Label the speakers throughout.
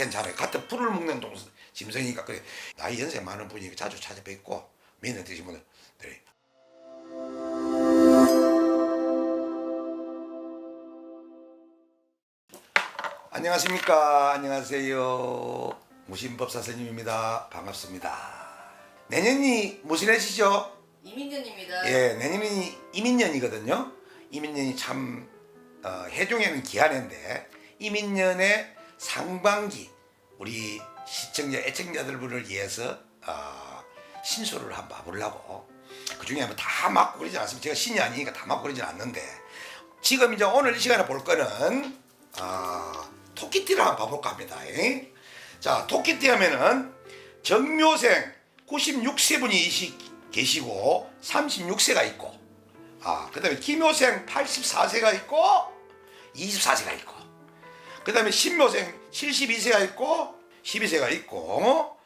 Speaker 1: 괜찮아요. 같은 풀을 먹는 동 짐승이니까 그래 나이 연세 많은 분이 자주 찾아뵙고 매년 드신 분들 네. 안녕하십니까 안녕하세요 무신법사 스님입니다 반갑습니다 내년이 무슨 해시죠?
Speaker 2: 이민gen입니다.
Speaker 1: 예, 내년이 이민년이거든요. 이민년이 참 어, 해종에는 기한인데 이민년의 상반기 우리 시청자 애청자들분을 위해서 어, 신소를 한번 봐보려고 그 중에 한번 다 맞고 그러지 않습니다. 제가 신이 아니니까 다 맞고 그러지 않는데 지금 이제 오늘 이 시간에 볼 거는 어, 토끼띠를 한번 봐볼까 합니다. 예? 자, 토끼띠 하면은 정묘생 96세 분이 계시고 36세가 있고 아, 그 다음에 김효생 84세가 있고 24세가 있고 그 다음에 신묘생 72세가 있고 12세가 있고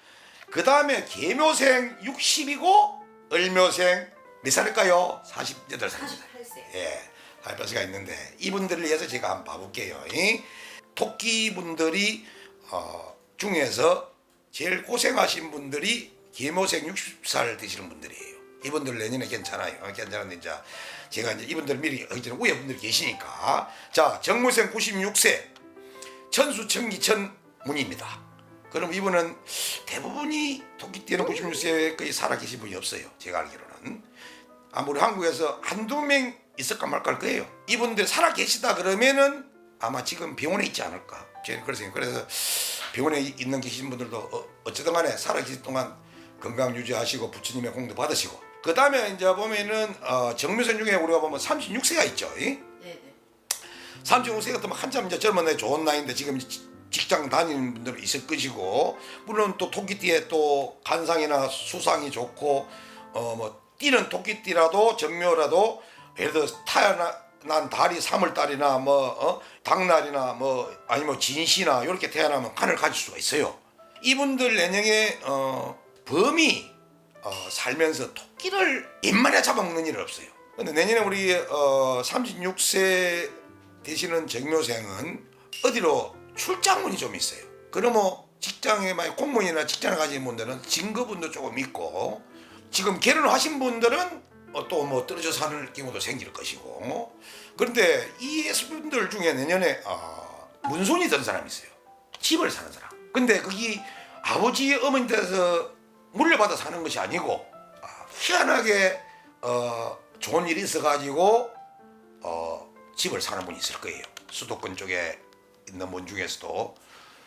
Speaker 1: 그 다음에 계묘생 60이고 을묘생 몇 살일까요? 48살.
Speaker 2: 48세.
Speaker 1: 예, 할아버지가 있는데 이분들을 위해서 제가 한번 봐볼게요. 이 토끼분들이 어, 중에서 제일 고생하신 분들이 계모생 60살 되시는 분들이에요. 이분들 내년에 괜찮아요. 어, 괜찮은데 이제 제가 이제 이분들 미리 위에 분들이 계시니까 자 정무생 96세 천수천기천 문입니다. 그럼 이분은 대부분이 토끼띠는 96세에 거의 살아계신 분이 없어요. 제가 알기로는. 아무리 한국에서 한두 명 있을까 말까 할 거예요. 이분들 살아 계시다 그러면은 아마 지금 병원에 있지 않을까. 저는 그래서 그래서 병원에 있는 계신 분들도 어, 어쨌든 간에 살아 계실 동안 건강 유지하시고 부처님의 공도 받으시고 그 다음에 이제 보면은 어, 정묘선 중에 우리가 보면 36세가 있죠. 이?
Speaker 2: 네네.
Speaker 1: 35세가 또 한참 이제 젊은 애 좋은 나이인데 지금 지- 직장 다니는 분들 있을 것이고 물론 또 토끼띠에 또 간상이나 수상이 좋고 어 뭐 띠는 토끼띠라도 정묘라도 예를 들어 태어난 달이 3월 달이나 뭐 어? 당날이나 뭐 아니면 진시나 이렇게 태어나면 간을 가질 수가 있어요. 이분들 내년에 어 범이 어, 살면서 토끼를 입만에 잡아먹는 일은 없어요. 근데 내년에 우리 어, 36세 되시는 정묘생은 어디로 출장문이 좀 있어요. 그러면 직장에 만약 공무원이나 직장을 가진 분들은 진급운도 조금 있고 지금 결혼하신 분들은 어, 또뭐 떨어져 사는 경우도 생길 것이고 그런데 이 분들 중에 내년에 어, 문손이 든 사람이 있어요. 집을 사는 사람. 근데 그게 아버지 어머니 댁에서 물려받아 사는 것이 아니고 아, 희한하게 어, 좋은 일이 있어가지고 어, 집을 사는 분이 있을 거예요. 수도권 쪽에 있는 분 중에서도.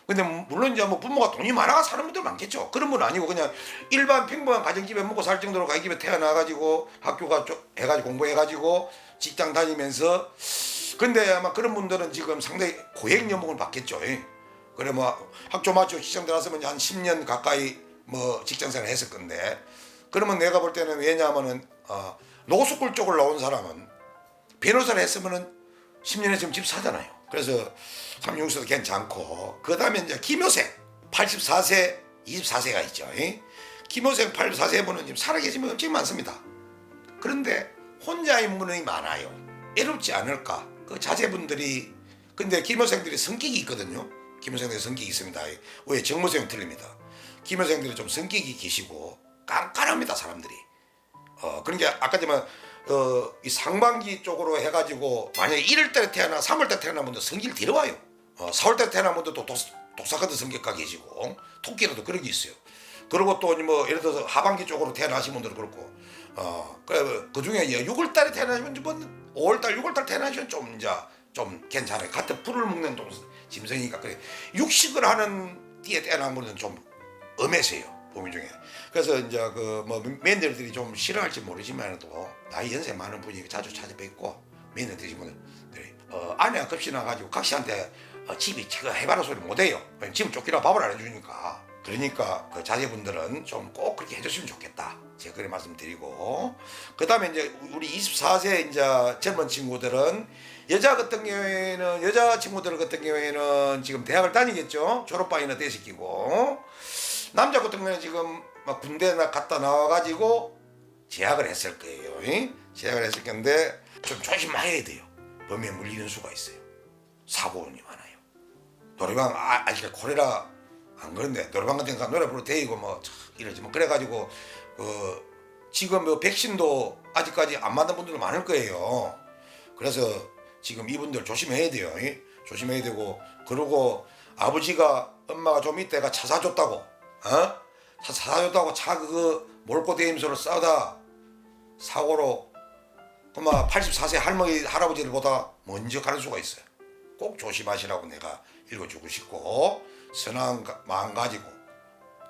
Speaker 1: 근데 물론 이제 뭐 부모가 돈이 많아 사는 분들 많겠죠. 그런 분 아니고 그냥 일반 평범한 가정집에 먹고 살 정도로 가기 집에 태어나가지고 학교가 좀 해가지고 공부해가지고 직장 다니면서 근데 아마 그런 분들은 지금 상당히 고액 연봉을 받겠죠. 예. 그래 뭐 학교 마치고 직장 들어갔으면 한 10년 가까이 뭐 직장 생활 했을 건데 그러면 내가 볼 때는 왜냐하면은 어, 노숙골 쪽을 나온 사람은 변호사를 했으면은 10년에 지금 집 사잖아요. 그래서 36세도 괜찮고 그 다음에 이제 김효생 84세 24세가 있죠. 예? 김효생 84세 분은 지금 살아계신 분 엄청 많습니다. 그런데 혼자인 분이 많아요. 애롭지 않을까? 그 자제분들이 근데 김효생들이 성격이 있거든요. 김효생들이 성격이 있습니다. 왜 정무생 틀립니다. 김효생들이 좀 성격이 계시고 깐깐합니다 사람들이. 어 그러니까 아까 전에 어, 이 상반기 쪽으로 해가지고 만약에 1월 달에 태어나 3월 달에 태어난 분들 성질 들어와요. 어, 4월 달에 태어난 분들도 독, 독사가도 성격가 계시고 토끼라도 그런 게 있어요. 그리고 또 뭐 예를 들어서 하반기 쪽으로 태어나신 분들은 그렇고 어 그래 그 중에 6월 달에 태어나시면 뭐 5월 달 6월 달 태어나시면 좀 이제 좀 괜찮아요. 같은 풀을 먹는 동 짐승이니까 그래 육식을 하는 띠에 태어난 분은 좀 엄해세요. 봄이 중에. 그래서 이제 그뭐 맨들들이 좀 싫어할지 모르지만도 나이 연세 많은 분이 자주 찾아뵙고 맨들 드신 분들이 어, 아내가 급시 나가지고 각시한테 어, 집이 지가 해바라 소리 못해요. 집을 쫓기라 밥을 안 해주니까. 그러니까 그 자제분들은 좀 꼭 그렇게 해줬으면 좋겠다. 제가 그래 말씀드리고 그 다음에 이제 우리 24세 이제 젊은 친구들은 여자 같은 경우에는 여자 친구들 같은 경우에는 지금 대학을 다니겠죠. 졸업반이나 대시키고 남자 같은 경우는 지금 막 군대나 갔다 나와가지고 제약을 했을 거예요. 이? 제약을 했을 건데 좀 조심해야 돼요. 범위에 물리는 수가 있어요. 사고운이 많아요. 노래방 아, 아직 콜레라 안 그런데 노래방 같은 데가 노래 부르 대이고 뭐참 이러지 뭐 그래가지고 그 지금 뭐 백신도 아직까지 안 맞는 분들도 많을 거예요. 그래서 지금 이분들 조심해야 돼요. 이? 조심해야 되고 그리고 아버지가 엄마가 좀 이때가 차 사줬다고 어? 차 사줬다고 차 그거 몰고 대임소를 싸우다 사고로 그마 84세 할머니 할아버지들보다 먼저 가는 수가 있어요. 꼭 조심하시라고 내가 읽어주고 싶고 선한 가- 마음 가지고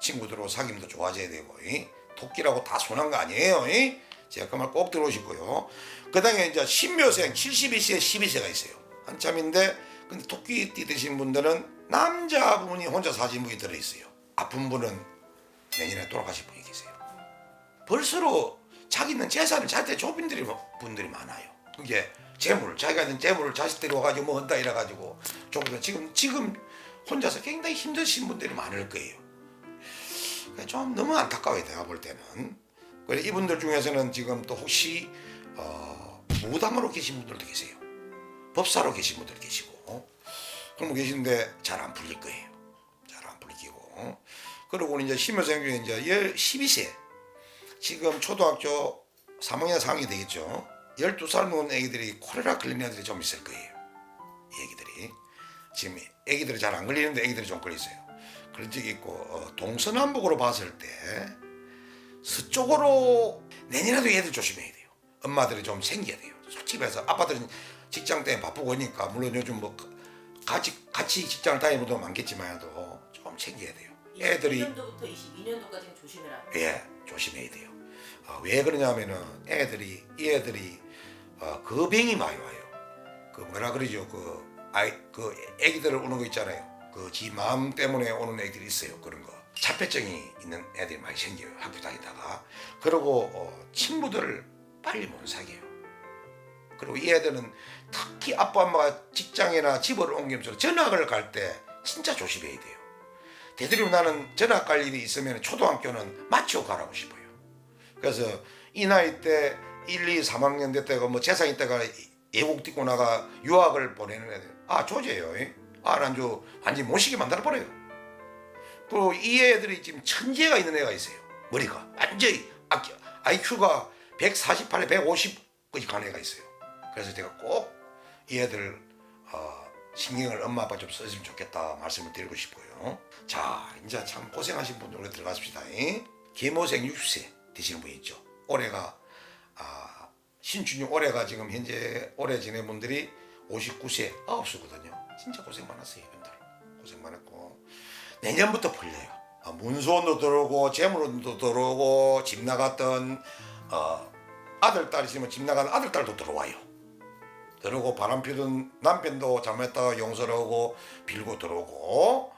Speaker 1: 친구들하고 사귐도 좋아져야 되고 이? 토끼라고 다 순한 거 아니에요. 이? 제가 그 말 꼭 들어오시고요. 그 다음에 이제 신묘생 72세 12세가 있어요. 한참인데 근데 토끼띠 되신 분들은 남자분이 혼자 사신 분이 들어있어요. 아픈 분은 내년에 돌아가실 분이 계세요. 벌써로 자기는 재산을 자기한테 줘 분들이, 분들이 많아요. 그게 재물, 자기가 있는 재물을 자식들이 와가지고 뭐 한다 이래가지고 조금 지금 지금 혼자서 굉장히 힘드신 분들이 많을 거예요. 좀 너무 안타까워요 내가 볼 때는. 그래 이분들 중에서는 지금 또 혹시 어, 무당으로 계신 분들도 계세요. 법사로 계신 분들 계시고 그런 분 계신데 잘 안 풀릴 거예요. 그리고 이제 심효생 중에 이제 열 12세 지금 초등학교 3학년 4학년이 되겠죠. 12살 먹은 애기들이 콜레라 걸린 애들이 좀 있을 거예요. 이 애기들이 지금 애기들이 잘 안 걸리는데 애기들이 좀 걸렸어요. 그런 적이 있고 어, 동서남북으로 봤을 때 서쪽으로 내년에도 얘들 조심해야 돼요. 엄마들이 좀 챙겨야 돼요. 솔직히 말해서 아빠들은 직장 때문에 바쁘고 하니까 물론 요즘 뭐 같이 같이 직장을 다니는 분도 많겠지만도 좀 챙겨야 돼요. 애들이
Speaker 2: 21년도부터 22년도까지는 조심해라.
Speaker 1: 예, 조심해야 돼요. 어, 왜 그러냐면은 애들이 이 애들이 어, 그 병이 많이 와요. 그 뭐라 그러죠? 그 아이 그 애기들을 오는 거 있잖아요. 그 지 마음 때문에 오는 애들이 있어요. 그런 거. 자폐증이 있는 애들이 많이 생겨요. 학교 다니다가. 그리고 어, 친구들을 빨리 못 사귀어요. 그리고 이 애들은 특히 아빠 엄마가 직장이나 집을 옮기면서 전학을 갈 때 진짜 조심해야 돼요. 되도록 나는 전학 갈 일이 있으면 초등학교는 마치고 가라고 싶어요. 그래서 이 나이 때 1, 2, 3학년 됐다가 뭐 재산 있다가 예국 뛰고 나가 유학을 보내는 애들 아 조제요. 아 난저 완전 못 시게 만들어 버려요. 그리고 이 애들이 지금 천재가 있는 애가 있어요. 머리가 완전히 IQ가 148에 150까지 가는 애가 있어요. 그래서 제가 꼭 이 애들 어, 신경을 엄마 아빠 좀 써주면 좋겠다 말씀을 드리고 싶고요. 자 이제 참 고생하신 분들 우리 들어가십시다. 계모생 60세 되시는 분 있죠. 올해가 아, 신춘육 올해가 지금 현재 올해 지낸 분들이 59세 아홉수거든요. 진짜 고생 많았어요 이분들. 고생 많았고 내년부터 풀려요. 아, 문소원도 들어오고 재물운도 들어오고 집 나갔던 어, 아들 딸 있으면 집 나간 아들 딸도 들어와요. 들어오고 바람 피던 남편도 잘못했다가 용서를 하고 빌고 들어오고 아,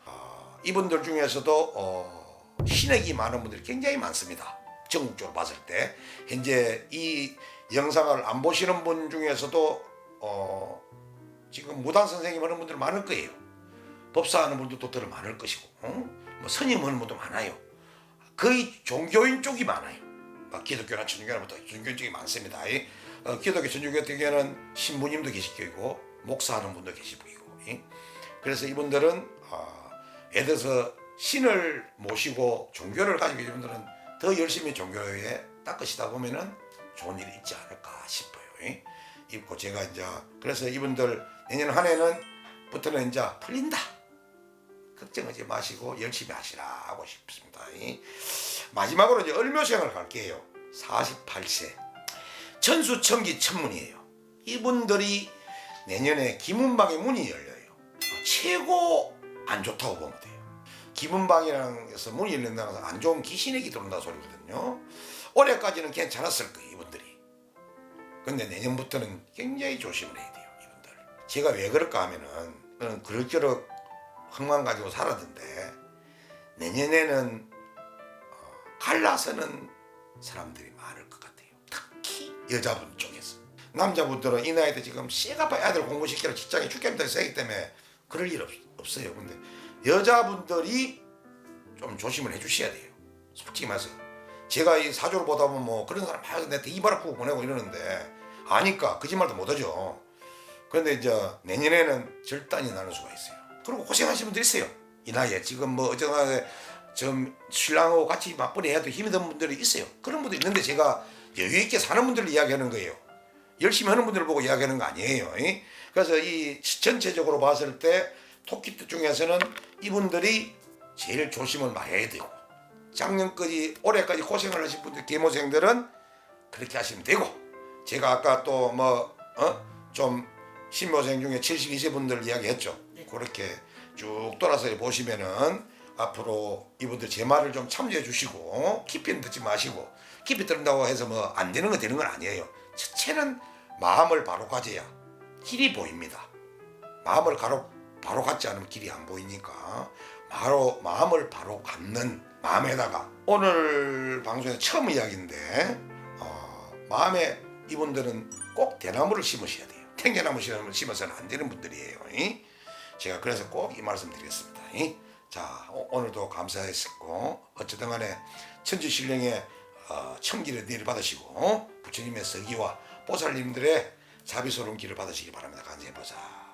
Speaker 1: 이분들 중에서도 어, 신액이 많은 분들이 굉장히 많습니다. 전국적으로 봤을 때 현재 이 영상을 안 보시는 분 중에서도 어, 지금 무당 선생님 하는 분들 많을 거예요. 법사 하는 분들도 더 많을 것이고 어? 뭐 스님 하는 분도 많아요. 거의 종교인 쪽이 많아요. 막 기독교나 천주교나부터 종교인 쪽이 많습니다. 이, 어, 기독교, 천주교 같은 경우에는 신부님도 계시고 목사하는 분도 계시고 이. 그래서 이분들은 어, 예를 들어서 신을 모시고 종교를 가지고 계신 분들은 더 열심히 종교에 닦으시다 보면은 좋은 일이 있지 않을까 싶어요. 이. 있고 제가 이제 그래서 이분들 내년 한 해는 부터는 이제 풀린다. 걱정하지 마시고 열심히 하시라고 싶습니다. 이. 마지막으로 이제 을묘생을 갈게요. 48세. 천수천기 천문이에요. 이분들이 내년에 김은방의 문이 열려요. 최고 안 좋다고 보면 돼요. 데서 문이 열린다는 것은 안 좋은 귀신에게 들어온다 소리거든요. 올해까지는 괜찮았을 거예요, 이분들이. 근데 내년부터는 굉장히 조심을 해야 돼요, 이분들. 제가 왜 그럴까 하면은 저는 그럭저럭 흥만 가지고 살았는데 내년에는 어, 갈라서는 사람들이 많을 것 같아요. 특히 여자분 쪽에서. 남자분들은 이 나이 때 지금 씨가파 애들 공부시키러 직장에 출퇴근도 세기 때문에 그럴 일 없, 없어요. 근데 여자분들이 좀 조심을 해주셔야 돼요. 솔직히 말해서. 제가 이 사주를 보다 보면 뭐 그런 사람 많아서 내한테 이바라쿠고 보내고 이러는데 아니까 거짓말도 못하죠. 그런데 이제 내년에는 절단이 나는 수가 있어요. 그리고 고생하시는 분들 있어요. 이 나이에 지금 뭐 어쩌나 좀 신랑하고 같이 맞벌이 해도 힘이 든 분들이 있어요. 그런 분도 있는데 제가 여유 있게 사는 분들을 이야기하는 거예요. 열심히 하는 분들을 보고 이야기하는 거 아니에요. 이? 그래서 이 전체적으로 봤을 때 토끼띠 중에서는 이분들이 제일 조심을 많이 해야 되고 작년까지 올해까지 고생을 하신 분들 계모생들은 그렇게 하시면 되고 제가 아까 또뭐 어? 좀 신모생 중에 72세 분들 이야기했죠.
Speaker 2: 네.
Speaker 1: 그렇게 쭉 돌아서 보시면은 앞으로 이분들 제 말을 좀 참조해 주시고 깊이는 듣지 마시고 깊이 들은다고 해서 뭐 안 되는 거 되는 건 아니에요. 첫째는 마음을 바로 가져야 길이 보입니다. 마음을 바로 바로 갖지 않으면 길이 안 보이니까 바로 마음을 바로 갖는 마음에다가 오늘 방송에 처음 이야기인데 어, 마음에 이분들은 꼭 대나무를 심으셔야 돼요. 탱자나무 심으- 심어서는 안 되는 분들이에요. 이? 제가 그래서 꼭 이 말씀 드리겠습니다. 이? 자 오- 오늘도 감사했었고 어쨌든 간에 천주신령의 어, 청기를 내일 받으시고 어? 부처님의 서기와 보살님들의 자비스러운 길을 받으시기 바랍니다. 간세보살.